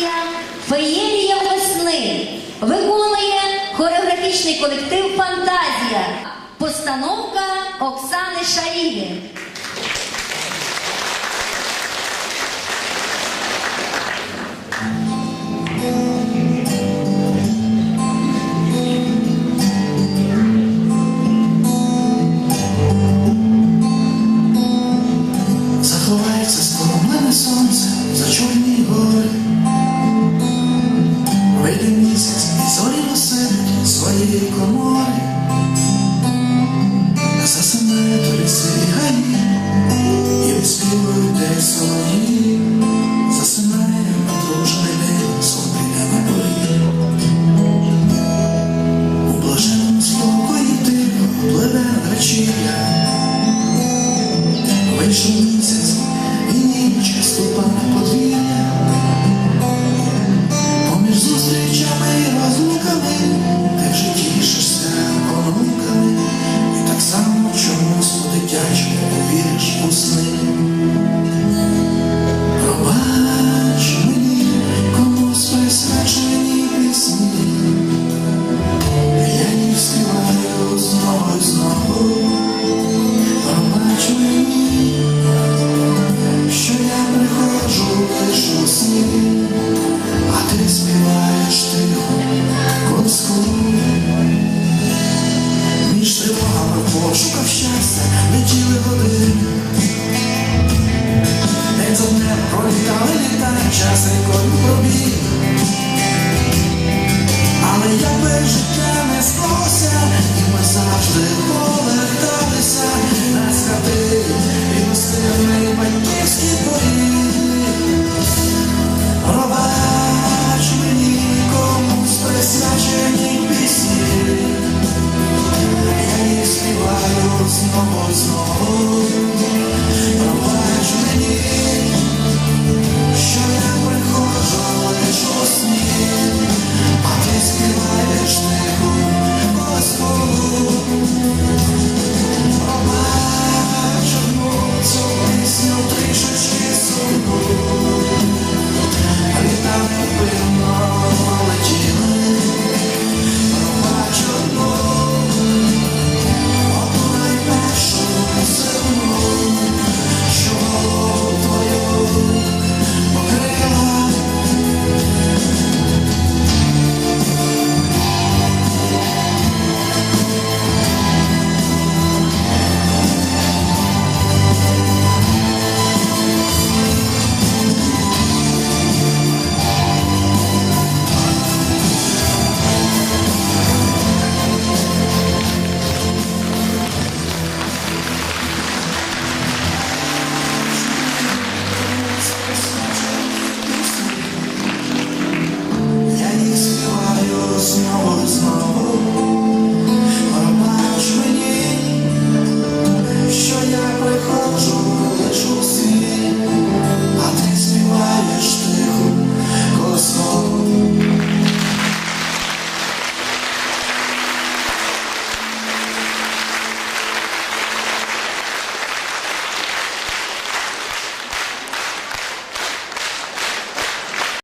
акція Феєрія весни виконує хореографічний колектив Фантазія, постановка Оксани Шаїни. Заховається скоро сонце за чорні гори. Тої комори засне то ліси гаї і виспівують десь солоні.